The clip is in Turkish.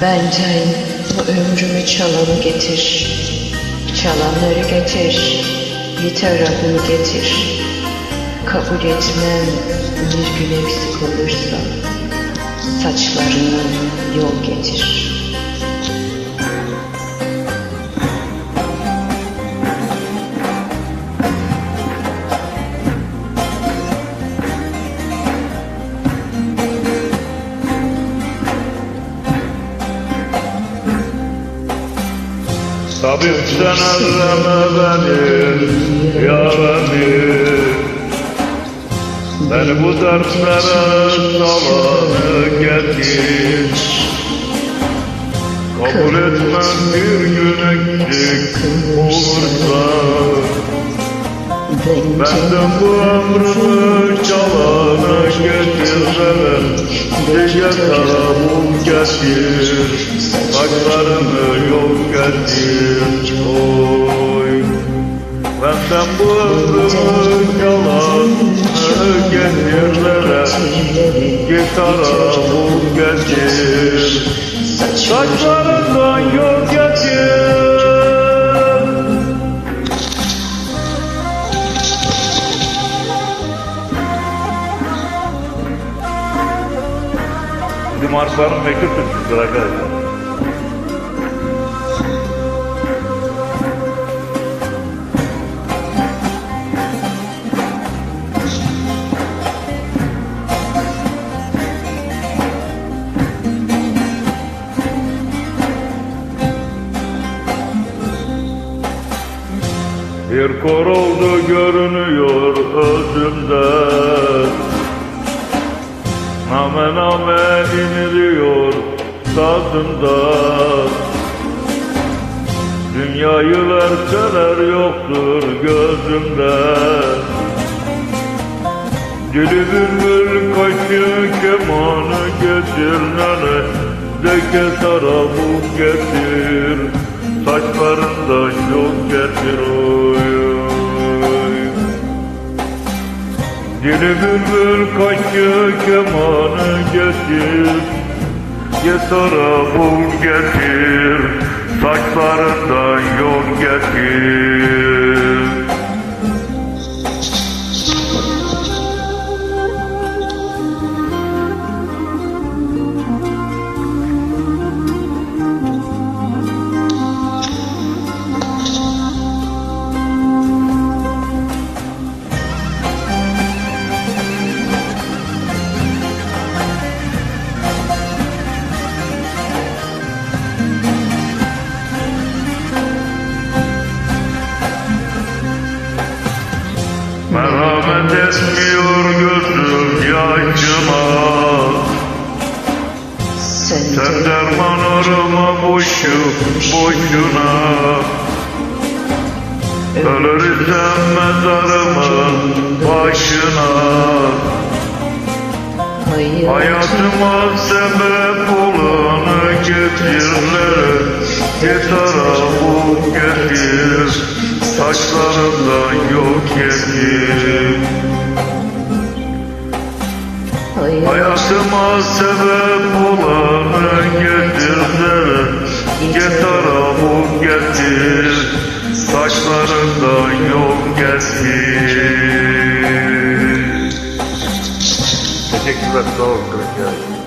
Benden bu ömrümü çalanı getir. Çalanları getir. Yeter getir. Kabul etmem bir gün eksik olursa. Saçlarını yol getir. Tabip sen arama beni, ya beni Beni bu dertlere salanı getir Kabul etmem bir gün eksik olursa. Benden bu ömrümü çalanı getirseler Diye tarafım getir Saçlarını yol getir Oy. Benden bu ömrümü tarafım getir Saçlarından yol getir Bizim arsanın meşhur türküsüdür arkadaşlar. Bir kor oldu görünüyor özümde. Name name iniliyor tadında. Dünyayı verseler yoktur gözümde. Dili bülbül kaşı kemanı getir nene Deke tarafı getir. Saçlarından yol getir oy Dili bülbül kaşı kemanı getir Yetara bul getir Saçlarından yol getir Merhamet etmiyor gözüm yaşıma Sen Sen de derman arama boşu boşuna. Ölür isem mezarımın başına. Hayatıma sebep olanı getirler Gitara bu getir Saçlarından yok getir Hayatıma sebep olanı getirler Gitara bu getir. Saçlarından yok getir. Teşekkürler sağ olun.